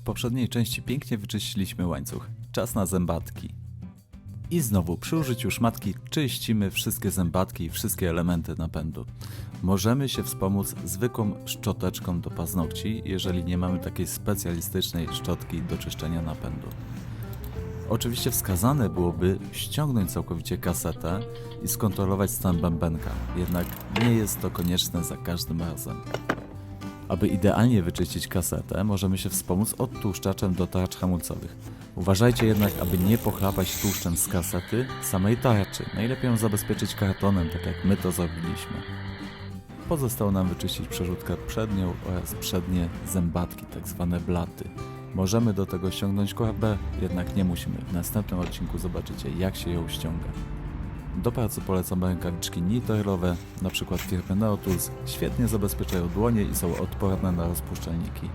W poprzedniej części pięknie wyczyściliśmy łańcuch. Czas na zębatki. I znowu przy użyciu szmatki czyścimy wszystkie zębatki i wszystkie elementy napędu. Możemy się wspomóc zwykłą szczoteczką do paznokci, jeżeli nie mamy takiej specjalistycznej szczotki do czyszczenia napędu. Oczywiście wskazane byłoby ściągnąć całkowicie kasetę i skontrolować stan bębenka, jednak nie jest to konieczne za każdym razem. Aby idealnie wyczyścić kasetę, możemy się wspomóc odtłuszczaczem do tarcz hamulcowych. Uważajcie jednak, aby nie pochlapać tłuszczem z kasety samej tarczy. Najlepiej ją zabezpieczyć kartonem, tak jak my to zrobiliśmy. Pozostało nam wyczyścić przerzutkę przednią oraz przednie zębatki, tak zwane blaty. Możemy do tego ściągnąć korbę, jednak nie musimy. W następnym odcinku zobaczycie, jak się ją ściąga. Do pracy polecam rękawiczki nitorowe, np. firmy Neotools. Świetnie zabezpieczają dłonie i są odporne na rozpuszczalniki.